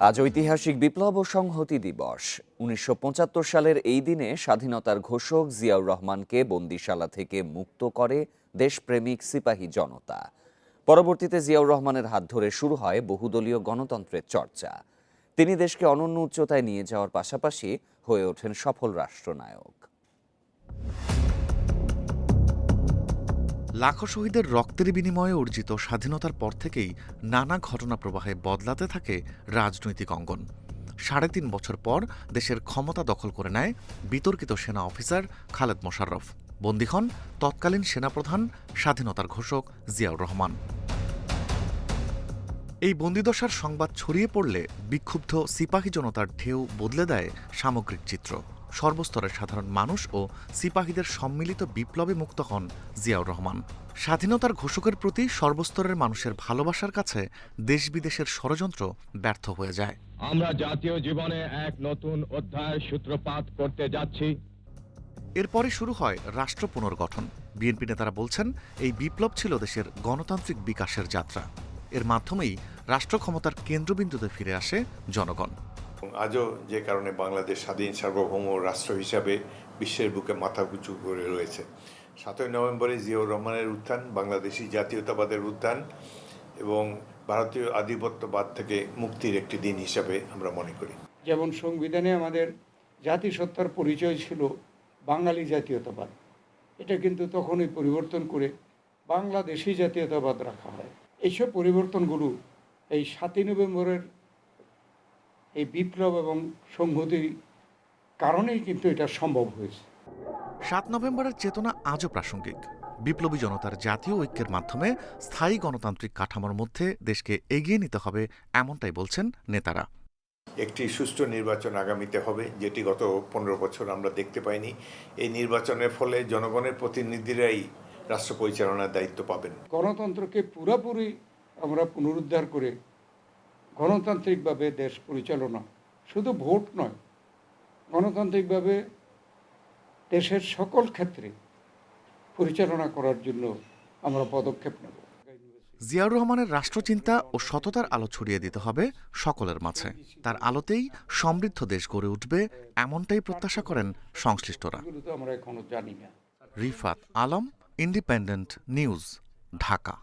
আজ ঐতিহাসিক বিপ্লব ও সংহতি দিবস। উনিশশো পঁচাত্তর সালের এই দিনে স্বাধীনতার ঘোষক জিয়াউর রহমানকে বন্দিশালা থেকে মুক্ত করে দেশপ্রেমিক সিপাহী জনতা। পরবর্তীতে জিয়াউর রহমানের হাত ধরে শুরু হয় বহুদলীয় গণতন্ত্রের চর্চা। তিনি দেশকে অনন্য উচ্চতায় নিয়ে যাওয়ার পাশাপাশি হয়ে ওঠেন সফল রাষ্ট্রনায়ক। লাখো শহীদের রক্তের বিনিময়ে অর্জিত স্বাধীনতার পর থেকেই নানা ঘটনা প্রবাহে বদলাতে থাকে রাজনৈতিক অঙ্গন। সাড়ে তিন বছর পর দেশের ক্ষমতা দখল করে নেয় বিতর্কিত সেনা অফিসার খালেদ মোশাররফ। বন্দী হন তৎকালীন সেনাপ্রধান, স্বাধীনতার ঘোষক জিয়াউর রহমান। এই বন্দিদশার সংবাদ ছড়িয়ে পড়লে বিক্ষুব্ধ সিপাহী জনতার ঢেউ বদলে দেয় সামগ্রিক চিত্র। সর্বস্তরের সাধারণ মানুষ ও সিপাহীদের সম্মিলিত বিপ্লবে মুক্ত হন জিয়াউর রহমান। স্বাধীনতার ঘোষকের প্রতি সর্বস্তরের মানুষের ভালোবাসার কাছে দেশ বিদেশের ষড়যন্ত্র ব্যর্থ হয়ে যায়। আমরা জাতীয় জীবনে এক নতুন অধ্যায়ের সূত্রপাত করতে যাচ্ছি। এরপরে শুরু হয় রাষ্ট্র পুনর্গঠন। বিএনপি নেতারা বলছেন এই বিপ্লব ছিল দেশের গণতান্ত্রিক বিকাশের যাত্রা। এর মাধ্যমেই রাষ্ট্র ক্ষমতার কেন্দ্রবিন্দুতে ফিরে আসে জনগণ। এবং আজও যে কারণে বাংলাদেশ স্বাধীন সার্বভৌম রাষ্ট্র হিসাবে বিশ্বের বুকে মাথা উঁচু করে রয়েছে। সাতই নভেম্বরে জিয়াউর রহমানের উত্থান, বাংলাদেশি জাতীয়তাবাদের উত্থান এবং ভারতীয় আধিপত্যবাদ থেকে মুক্তির একটি দিন হিসাবে আমরা মনে করি। যেমন সংবিধানে আমাদের জাতিসত্তার পরিচয় ছিল বাঙালি জাতীয়তাবাদ। এটা কিন্তু তখনই পরিবর্তন করে বাংলাদেশি জাতীয়তাবাদ রাখা হয়। এইসব পরিবর্তনগুলো এই সাতই নভেম্বরের এই বিপ্লব এবং সংহতির কারণেই কিন্তু এটা সম্ভব হয়েছে। সাত নভেম্বরের চেতনা আজও প্রাসঙ্গিক। বিপ্লবী জনতার জাতীয় ঐক্যের মাধ্যমে স্থায়ী গণতান্ত্রিক কাঠামোর মধ্যে দেশকে এগিয়ে নিতে হবে এমনটাই বলছেন নেতারা। একটি সুষ্ঠু নির্বাচন আগামীতে হবে যেটি গত পনেরো বছর আমরা দেখতে পাইনি। এই নির্বাচনের ফলে জনগণের প্রতিনিধিরাই রাষ্ট্র পরিচালনার দায়িত্ব পাবেন। গণতন্ত্রকে পুরোপুরি আমরা পুনরুদ্ধার করে গণতান্ত্রিকভাবে দেশ পরিচালনা শুধু ভোট নয় গণতান্ত্রিকভাবে দেশের সকল ক্ষেত্রে পরিচালনা করার জন্য আমরা পদক্ষেপ নেব। জিয়াউর রহমানের রাষ্ট্রচিন্তা ও সততার আলো ছড়িয়ে দিতে হবে সকলের মাঝে। তার আলোতেই সমৃদ্ধ দেশ গড়ে উঠবে এমনটাই প্রত্যাশা করেন সংশ্লিষ্টরা। আমরা এখনও জানি না। Rifat Alam independent news Dhaka.